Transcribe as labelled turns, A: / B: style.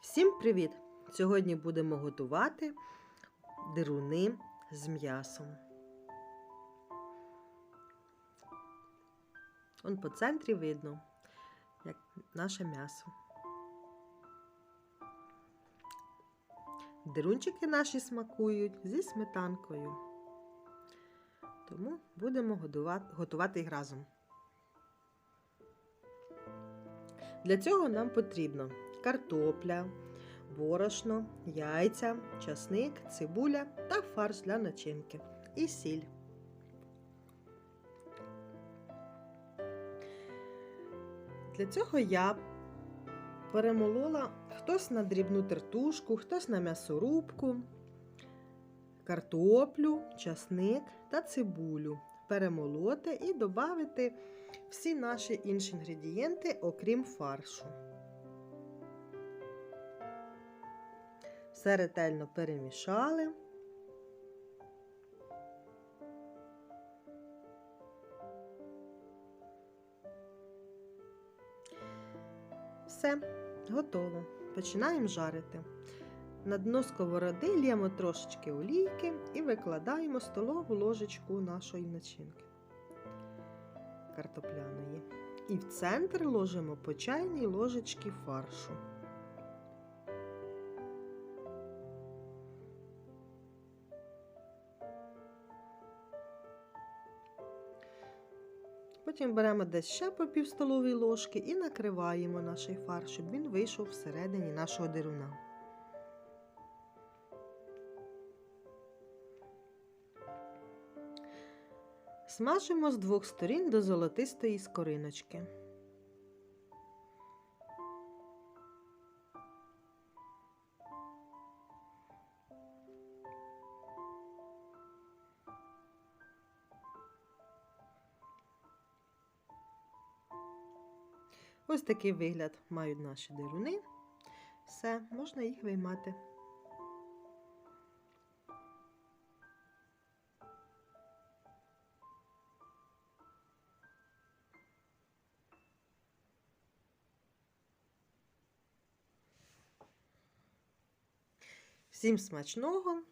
A: Всім привіт! Сьогодні будемо готувати дируни з м'ясом. Он по центрі видно, як наше м'ясо. Дирунчики наші смакують зі сметанкою. Тому будемо готувати, їх разом. Для цього нам потрібно картопля, борошно, яйця, часник, цибуля та фарш для начинки і сіль. Для цього я перемолола хтось на дрібну тертушку, хтось на м'ясорубку, картоплю, часник та цибулю. Перемолоти і додати всі наші інші інгредієнти, окрім фаршу. Все ретельно перемішали. Все, готово. Починаємо жарити. На дно сковороди лємо трошечки олійки і викладаємо столову ложечку нашої начинки картопляної. І в центр ложимо по чайній ложечки фаршу. Потім беремо десь ще по пів столової ложки і накриваємо наш фарш, щоб він вийшов всередині нашого деруна. Смажимо з двох сторін до золотистої скориночки. Ось такий вигляд мають наші дируни. Все, можна їх виймати. Всім смачного!